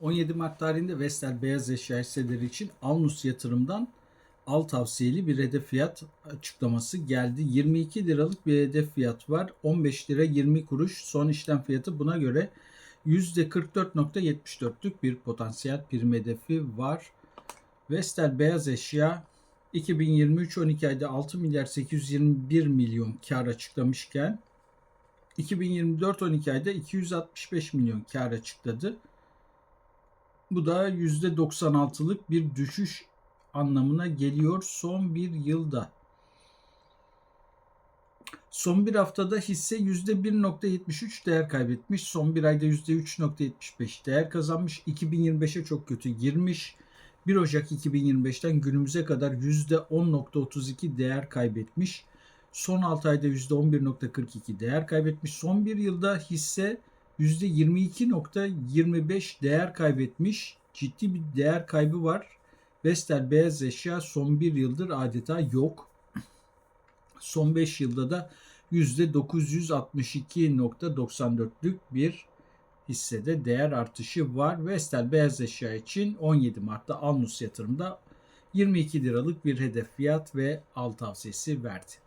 17 Mart tarihinde Vestel beyaz eşya hisseleri için Alnus yatırımdan al tavsiyeli bir hedef fiyat açıklaması geldi. 22 liralık bir hedef fiyat var. 15 lira 20 kuruş son işlem fiyatı buna göre %44.74'lük bir potansiyel prim hedefi var. Vestel beyaz eşya 2023 12 ayda 6 milyar 821 milyon kar açıklamışken 2024 12 ayda 265 milyon kar açıkladı. Bu da %96'lık bir düşüş anlamına geliyor son bir yılda. Son bir haftada hisse %1.73 değer kaybetmiş. Son bir ayda %3.75 değer kazanmış. 2025'e çok kötü girmiş. 1 Ocak 2025'ten günümüze kadar %10.32 değer kaybetmiş. Son 6 ayda %11.42 değer kaybetmiş. Son bir yılda hisse %22.25 değer kaybetmiş. Ciddi bir değer kaybı var. Vestel beyaz eşya son bir yıldır adeta yok. Son 5 yılda da %962.94'lük bir hissede değer artışı var. Vestel beyaz eşya için 17 Mart'ta Alnus yatırımda 22 liralık bir hedef fiyat ve al tavsiyesi verdi.